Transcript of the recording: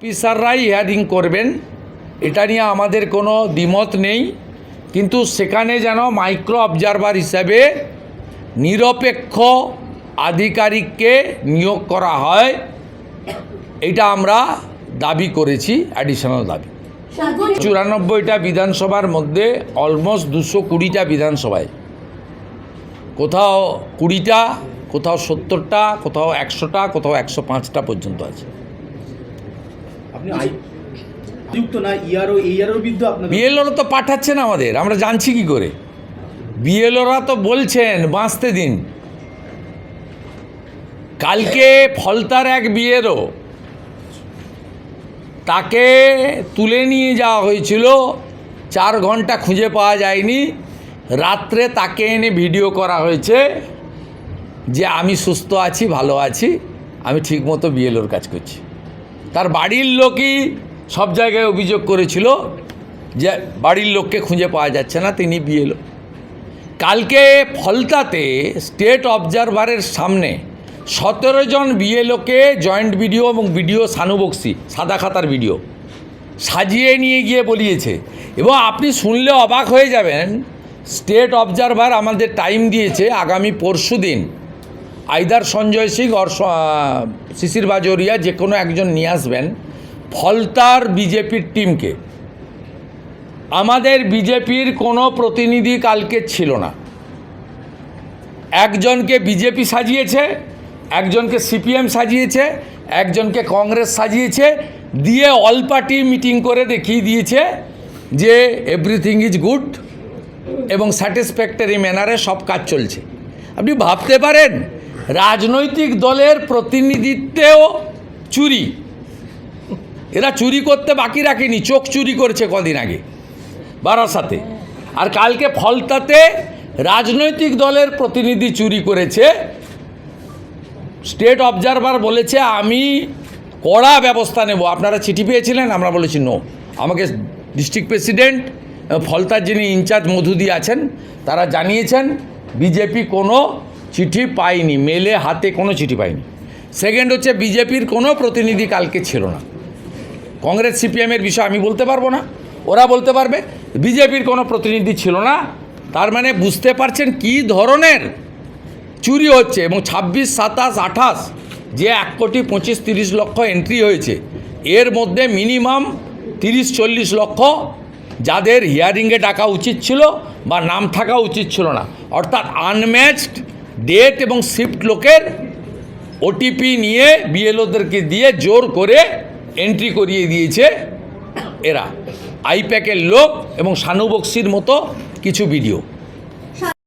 অফিসাররাই hearing করবেন। এটা নিয়ে আমাদের কোনো দ্বিমত নেই। কিন্তু সেখানে যেন মাইক্রো অবজারভার হিসাবে নিরপেক্ষ আধিকারিককে নিয়োগ করা হয়, এটা আমরা দাবি করেছি অ্যাডিশনাল দাবি। চুরানব্বইটা বিধানসভার মধ্যে অলমোস্ট দুশো কুড়িটা বিধানসভায়। কোথাও কুড়িটা, কোথাও সত্তরটা, কোথাও একশোটা, কোথাও একশো পাঁচটা পর্যন্ত আছে। না বিরুদ্ধে আপনাদের বিএলওরা তো পাঠাচ্ছেন আমাদের, আমরা জানছি কি করে? বিএলওরা তো বলছেন, বাঁচতে দিন। কালকে ফলতার এক বিয়েরও তাকে তুলে নিয়ে যাওয়া হয়েছিল, চার ঘণ্টা খুঁজে পাওয়া যায়নি, রাত্রে তাকে এনে ভিডিও করা হয়েছে, যে আমি সুস্থ আছি, ভালো আছি, আমি ঠিকমতো বিএলওর কাজ করছি। তার বাড়ির লোকই সব জায়গায় অভিযোগ করেছিল যে বাড়ির লোককে খুঁজে পাওয়া যাচ্ছে না, তিনি বিএলও কালকে ফলতাতে স্টেট অবজারভারের সামনে সতেরো জন বিএলওকে জয়েন্ট ভিডিও এবং ভিডিও সানুবক্সি, সাদা খাতার ভিডিও সাজিয়ে নিয়ে গিয়ে বলিয়েছে। এবং আপনি শুনলে অবাক হয়ে যাবেন, স্টেট অবজারভার আমাদের টাইম দিয়েছে আগামী পরশু দিন। আইদার সঞ্জয় সিং অর শিশির বাজরিয়া যে কোনো একজন নিয়ে আসবেন ফলতার বিজেপির টিমকে। আমাদের বিজেপির কোনো প্রতিনিধি কালকে ছিল না। একজনকে বিজেপি সাজিয়েছে, একজনকে সিপিএম সাজিয়েছে, একজনকে কংগ্রেস সাজিয়েছে, দিয়ে অল পার্টি মিটিং করে দেখিয়ে দিয়েছে যে এভরিথিং ইজ গুড এবং স্যাটিসফ্যাক্টরি ম্যানারে সব কাজ চলছে। আপনি ভাবতে পারেন রাজনৈতিক দলের প্রতিনিধিত্বেও চুরি। এরা চুরি করতে বাকি রাখেনি, চোখ চুরি করেছে কদিন আগে, বারাসাতে। আর কালকে ফলতাতে রাজনৈতিক দলের প্রতিনিধি চুরি করেছে। স্টেট অবজারভার বলেছে, আমি কড়া ব্যবস্থা নেব। আপনারা চিঠি পেয়েছিলেন, আমরা বলেছি নো আমাকে ডিস্ট্রিক্ট প্রেসিডেন্ট ফলতার যিনি ইনচার্জ মধুদি আছেন, তারা জানিয়েছেন, বিজেপি কোনো চিঠি পায়নি মেলে হাতে কোনো চিঠি পায়নি সেকেন্ড হচ্ছে বিজেপির কোনো প্রতিনিধি কালকে ছিল না। কংগ্রেস সিপিএমের বিষয় আমি বলতে পারব না। ওরা বলতে পারবে, বিজেপির কোনো প্রতিনিধি ছিল না। তার মানে বুঝতে পারছেন কি ধরনের চুরি হচ্ছে এবং ছাব্বিশ, সাতাশ, আঠাশ যে এক কোটি পঁচিশ, তিরিশ লক্ষ এন্ট্রি হয়েছে, এর মধ্যে মিনিমাম তিরিশ, চল্লিশ লক্ষ যাদের হিয়ারিংয়ে ডাকা উচিত ছিল বা নাম থাকা উচিত ছিল না। অর্থাৎ আনম্যাচড ডেট এবং শিফট লোকের ওটিপি নিয়ে বিএলওদেরকে দিয়ে জোর করে এন্ট্রি করিয়ে দিয়েছে এরা। আইপ্যাকের লোক এবং সানুবক্সির মতো কিছু ভিডিও